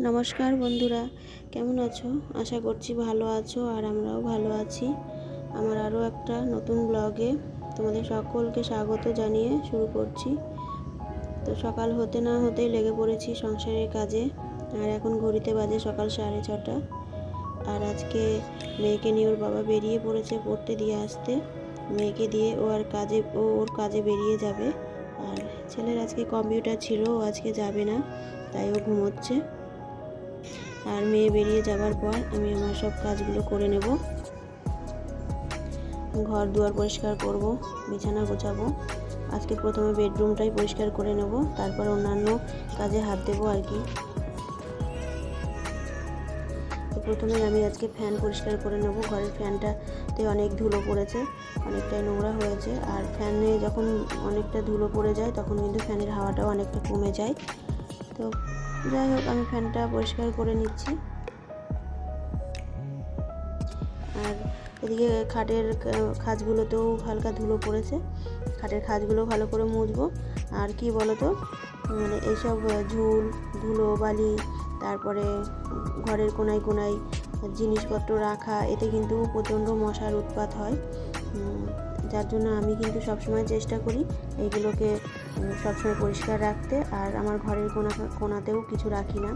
নমস্কার বন্ধুরা, কেমন আছো? আশা করছি ভালো আছো আর আমরাও ভালো আছি। আমার আরও একটা নতুন ব্লগে তোমাদের সকলকে স্বাগত জানিয়ে শুরু করছি। তো সকাল হতে না হতেই লেগে পড়েছি সংসারের কাজে, আর এখন ঘড়িতে বাজে সকাল সাড়ে ছটা। আর আজকে মেয়েকে নিয়ে ওর বাবা বেরিয়ে পড়েছে পড়তে দিয়ে আসতে। মেয়েকে দিয়ে ও আর কাজে, ও ওর কাজে বেরিয়ে যাবে। আর ছেলের আজকে কম্পিউটার ছিল, ও আজকে যাবে না, তাই ও ঘুমোচ্ছে। আর মেয়ে বেরিয়ে যাবার পর আমি আমার সব কাজগুলো করে নেব। ঘর দুয়ার পরিষ্কার করব, বিছানা গোছাবো। আজকে প্রথমে বেডরুমটাই পরিষ্কার করে নেব, তারপর অন্যান্য কাজে হাত দেবো আর কি। তো প্রথমে আমি আজকে ফ্যান পরিষ্কার করে নেব, ঘরের ফ্যানটাতে অনেক ধুলো পড়েছে, অনেকটাই নোংরা হয়েছে। আর ফ্যানে যখন অনেকটা ধুলো পড়ে যায়, তখন কিন্তু ফ্যানের হাওয়াটাও অনেকটা কমে যায়। তো যাই হোক, আমি ফ্যানটা পরিষ্কার করে নিচ্ছি। আর এদিকে খাটের খাজগুলোতেও হালকা ধুলো পড়েছে। খাটের খাজগুলো ভালো করে মুছবো। আর কি বলো তো মানে এইসব ঝুল, ধুলো, বালি, তারপরে ঘরের কোনায় কোনায় জিনিসপত্র রাখা, এতে কিন্তু প্রচণ্ড মশার উৎপাত হয়। যার জন্য আমি কিন্তু সবসময় চেষ্টা করি এইগুলোকে সবসময় পরিষ্কার রাখতে। আর আমার ঘরের কোনা, কোনাতেও কিছু রাখি না।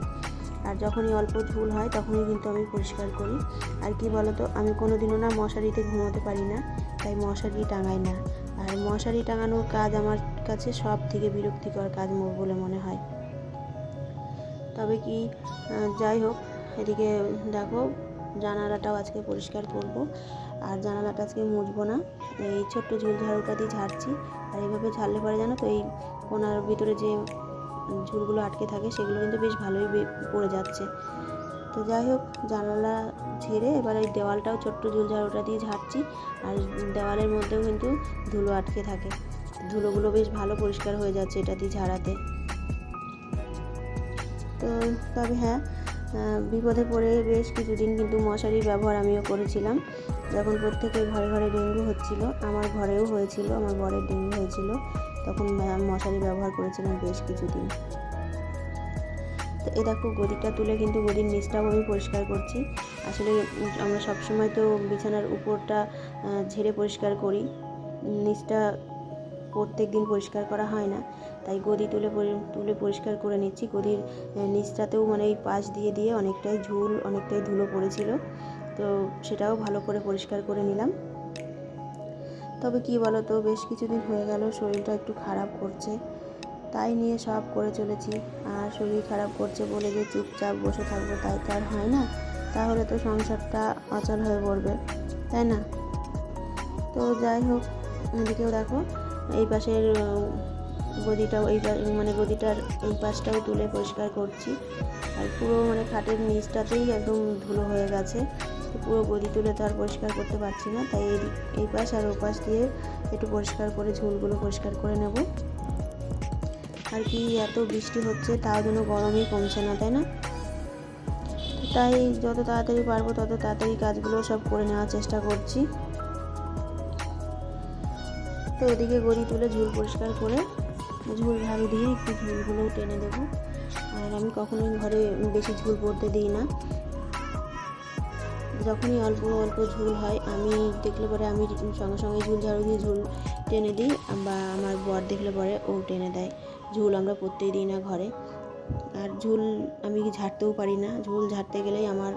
আর যখনই অল্প ঝুল হয় তখনই কিন্তু আমি পরিষ্কার করি। আর কি বলতো, আমি কোনো দিনও না মশারিতে ঘুমোতে পারি না, তাই মশারি টাঙাই না। আর মশারি টাঙানোর কাজ আমার কাছে সব থেকে বিরক্তিকর কাজ বলে মনে হয়। তবে কি যাই হোক, এদিকে দেখো, জানালাটাও আজকে পরিষ্কার করব। আর জানালাটা আজকে মুছবো না। এই ছোট্ট ঝুল ঝাড়ুটা দিয়ে ঝাড়ছি। আর এইভাবে ঝাড়লে পরে জানো তো, এই কোনার ভিতরে যে ঝুলগুলো আটকে থাকে, সেগুলো কিন্তু বেশ ভালোই পড়ে যাচ্ছে। তো যাই হোক, জানালা ঝেড়ে এবার এই দেওয়ালটাও ছোট্ট ঝুল ঝাড়ুটা দিয়ে ঝাড়ছি। আর দেওয়ালের মধ্যেও কিন্তু ধুলো আটকে থাকে। ধুলোগুলো বেশ ভালো পরিষ্কার হয়ে যাচ্ছে এটা দিয়ে ঝাড়াতে। তো তবে হ্যাঁ বিপদে পড়ে বেশ কিছুদিন কিন্তু মশারির ব্যবহার আমিও করেছিলাম। যখন প্রত্যেকের ঘরে ঘরে ডেঙ্গু হচ্ছিল, আমার ঘরেও হয়েছিল, আমার বরের ডেঙ্গু হয়েছিল, তখন মশারি ব্যবহার করেছিলাম বেশ কিছুদিন। তো এ দেখো, গদিটা তুলে কিন্তু গদির নিচটাও আমি পরিষ্কার করছি। আসলে আমরা সবসময় তো বিছানার উপরটা ঝেড়ে পরিষ্কার করি। নিচটা প্রত্যেক দিন পরিষ্কার করা হয় না। তাই গদি তুলে তুলে পরিষ্কার করে নিচ্ছি। গদির নিচটাতেও মানে এই পাশ দিয়ে দিয়ে অনেকটাই ঝুল, অনেকটাই ধুলো পড়েছিল। তো সেটাও ভালো করে পরিষ্কার করে নিলাম। তবে কি বলো তো বেশ কিছুদিন হয়ে গেল, শরীরটা একটু খারাপ করছে। তাই নিয়ে সব করে চলেছি। আর শরীর খারাপ করছে বলে যে চুপচাপ বসে থাকব, তাই তো আর হয় না। তাহলে তো সংসারটা অচল হয়ে পড়বে, তাই না? তো যাই হোক, এদিকেও দেখো, এই পাশের গদিটাও, এই মানে গদিটার এই পাশটাও তুলে পরিষ্কার করছি। আর পুরো মানে খাটের নিচটাতেই একদম ধুলো হয়ে গেছে। পুরো গদি তুলে তো আর পরিষ্কার করতে পারছি না, তাই এই পাশ আর ও পাশ দিয়ে একটু পরিষ্কার করে ঝুলগুলো পরিষ্কার করে নেব। আর কি এত বৃষ্টি হচ্ছে, তাও যেন গরমই কমছে না, তাই না? তাই যত তাড়াতাড়ি পারব তত তাড়াতাড়ি কাজগুলো সব করে নেওয়ার চেষ্টা করছি। তো এদিকে গড়ি তুলে ঝুল পরিষ্কার করে ঝুল ঝাড়ু দিয়ে একটু ঝুলগুলো টেনে দেবো। আর আমি কখনোই ঘরে বেশি ঝুল পড়তে দিই না। যখনই অল্প অল্প ঝুল হয়, আমি দেখলে পরে আমি সঙ্গে সঙ্গে ঝুল ঝাড়ু দিয়ে ঝুল টেনে দিই, বা আমার বর দেখলে পরে ও টেনে দেয়। ঝুল আমরা পরতেই দিই না ঘরে। আর ঝুল আমি ঝাড়তেও পারি না। ঝুল ঝাড়তে গেলেই আমার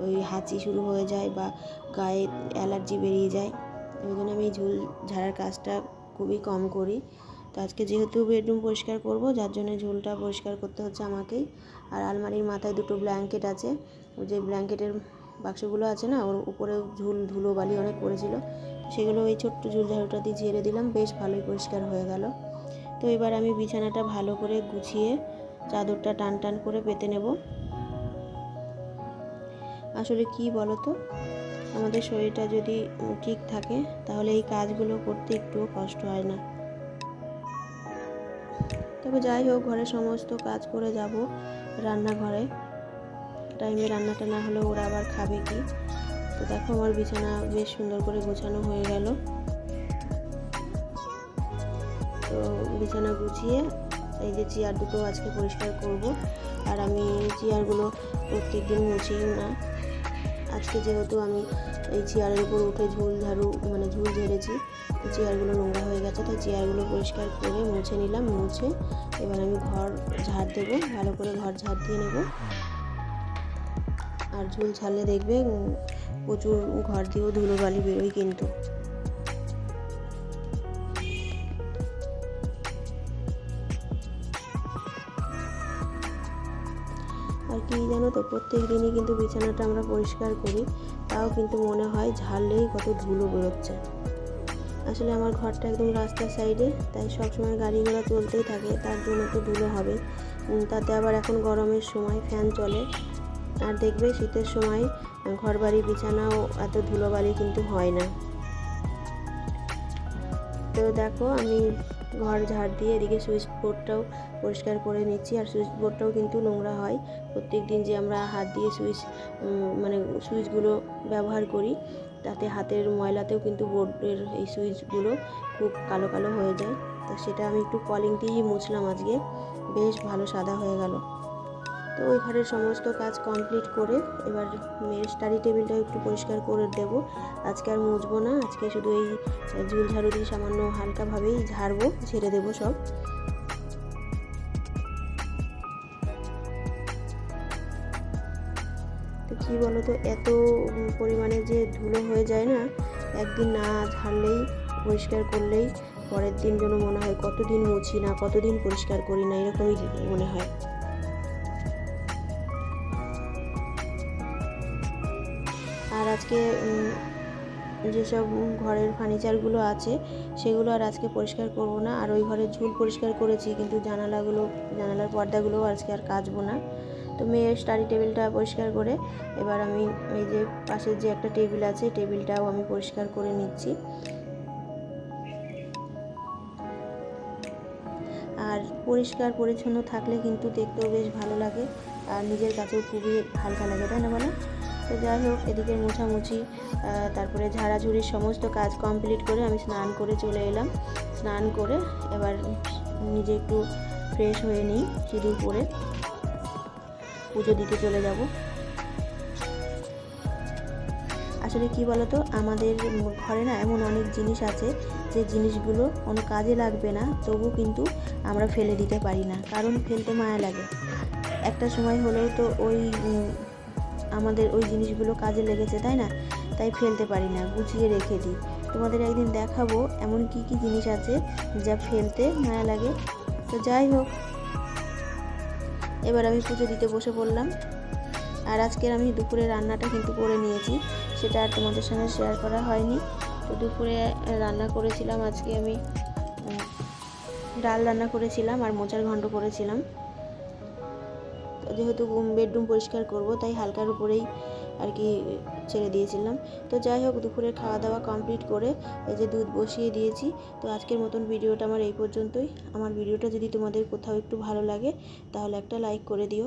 ওই হাঁচি শুরু হয়ে যায়, বা গায়ে অ্যালার্জি বেরিয়ে যায়। ওই জন্য আমি ঝুল ঝাড়ার কাজটা খুবই কম করি। তো আজকে যেহেতু বেডরুম পরিষ্কার করব, যার জন্য ঝুলটা পরিষ্কার করতে হচ্ছে আমাকেই। আর আলমারির মাথায় দুটো ব্ল্যাঙ্কেট আছে। যে ব্ল্যাঙ্কেটের বাক্সগুলো আছে না, ওর উপরে ঝুল, ধুলো, বালি অনেক পড়েছিল। সেগুলো ওই ছোট্ট ঝুল ঝাড়ুটা দিয়ে ঝেড়ে দিলাম, বেশ ভালোই পরিষ্কার হয়ে গেল। তো এবার আমি বিছানাটা ভালো করে গুছিয়ে চাদরটা টান টান করে পেতে নেব। আসলে কি বলো তো আমাদের শরীরটা যদি ঠিক থাকে, তাহলে এই কাজগুলো করতে একটুও কষ্ট হয় না। তবে যাই হোক ঘরে সমস্ত কাজ করে যাব রান্নাঘরে। টাইমে রান্নাটা না হলে ওরা আবার খাবে কি? তো দেখো আমার বিছানা বেশ সুন্দর করে গোছানো হয়ে গেল। তো বিছানা গুছিয়ে এই যে চেয়ার দুটো আজকে পরিষ্কার করব। আর আমি চেয়ারগুলো প্রত্যেক দিন মুছি না। আজকে যেহেতু আমি এই চেয়ারের উপর উঠে ঝুল ঝাড়ু মানে ঝুল ঝেড়েছি, তো চেয়ারগুলো নোংরা হয়ে গেছে, তাই চেয়ারগুলো পরিষ্কার করে মুছে নিলাম, মুছে এবার আমি ঘর ঝাড় দেবো, ভালো করে ঘর ঝাড় দিয়ে নেব। আর ঝুল ছাড়লে দেখবে প্রচুর ঘর দিয়েও ধুলো বালি বেরোয় কিন্তু। আর কি জানো তো, প্রত্যেক দিনই কিন্তু বিছানাটা আমরা পরিষ্কার করি, তাও কিন্তু মনে হয় ঝাড়লেই কত ধুলো বেরোচ্ছে। আসলে আমার ঘরটা একদম রাস্তার সাইডে, তাই সবসময় গাড়ি ঘোড়া চলতেই থাকে, তার জন্য তো ধুলো হবে। তাতে আবার এখন গরমের সময় ফ্যান চলে আর দেখবে শীতের সময় ঘর বাড়ি বিছানাও এত ধুলোবালি কিন্তু হয় না। তো দেখো, আমি ঘর ঝাড় দিয়ে এদিকে সুইচ বোর্ডটাও পরিষ্কার করে নিচ্ছি। আর সুইচ বোর্ডটাও কিন্তু নোংরা হয়। প্রত্যেক দিন যে আমরা হাত দিয়ে সুইচ মানে সুইচগুলো ব্যবহার করি, তাতে হাতের ময়লাতেও কিন্তু বোর্ডের এই সুইচগুলো খুব কালো কালো হয়ে যায়। তো সেটা আমি একটু কলিং দিয়েই মুছলাম আজকে। বেশ ভালো সাদা হয়ে গেল। তো ওই ঘরের সমস্ত কাজ কমপ্লিট করে এবার মেয়ের স্টাডি টেবিলটাও একটু পরিষ্কার করে দেব। আজকে আর মুছবো না, আজকে শুধু এই ঝুল ঝাড়ু দিয়ে সামান্য হালকাভাবেই ঝাড়বো, ঝেড়ে দেবো সব। কী বলো তো এত পরিমাণে যে ধুলো হয়ে যায় না, একদিন না ঝাড়লেই, পরিষ্কার করলেই পরের দিন যেন মনে হয় কতদিন মুছি না, কতদিন পরিষ্কার করি না, এরকমই মনে হয়। আজকে যেসব ঘরের ফার্নিচারগুলো আছে, সেগুলো আর আজকে পরিষ্কার করব না। আর ওই ঘরের ঝুল পরিষ্কার করেছি, কিন্তু জানালাগুলো, জানালার পর্দাগুলোও আজকে আর কাচবো না। তো মেয়ের স্টাডি টেবিলটা পরিষ্কার করে, এবার আমি এই যে পাশের যে একটা টেবিল আছে টেবিলটাও আমি পরিষ্কার করে নিচ্ছি। আর পরিষ্কার পরিচ্ছন্ন থাকলে কিন্তু দেখতেও বেশ ভালো লাগে, আর নিজের কাছেও খুবই হালকা লাগে, তাই না বলো? তো যাই হোক, এদিকে মোছামুছি তারপরে ঝাড়াঝুড়ির সমস্ত কাজ কমপ্লিট করে আমি স্নান করে চলে এলাম। স্নান করে এবার নিজে একটু ফ্রেশ হয়ে নিই সিঁদুর পরে। পুজো দিতে চলে যাব। আসলে কি বলতো, আমাদের ঘরে না এমন অনেক জিনিস আছে, যে জিনিসগুলো কোনো কাজে লাগবে না, তবু কিন্তু আমরা ফেলে দিতে পারি না, কারণ ফেলতে মায়া লাগে। একটা সময় হলেও তো ওই আমাদের ওই জিনিসগুলো কাজে লেগেছে, তাই না? তাই ফেলতে পারি না, গুছিয়ে রেখে দিই। তোমাদের একদিন দেখাবো এমন কি কি জিনিস আছে যা ফেলতে মায়া লাগে। তো যাই হোক, এবার আমি পুজো দিতে বসে পড়লাম। আর আজকের আমি দুপুরে রান্নাটা কিন্তু করে নিয়েছি, সেটা আর তোমাদের সঙ্গে শেয়ার করা হয়নি। তো দুপুরে রান্না করেছিলাম, আজকে আমি ডাল রান্না করেছিলাম আর মোচার ঘন্ট করেছিলাম। যেহেতু বেডরুম পরিষ্কার করব, তাই হালকার উপরেই আর কি ছেড়ে দিয়েছিলাম। তো যাই হোক, দুপুরের খাওয়া দাওয়া কমপ্লিট করে এই যে দুধ বসিয়ে দিয়েছি। তো আজকের মতন ভিডিওটা আমার এই পর্যন্তই। আমার ভিডিওটা যদি তোমাদের কোথাও একটু ভালো লাগে, তাহলে একটা লাইক করে দিও।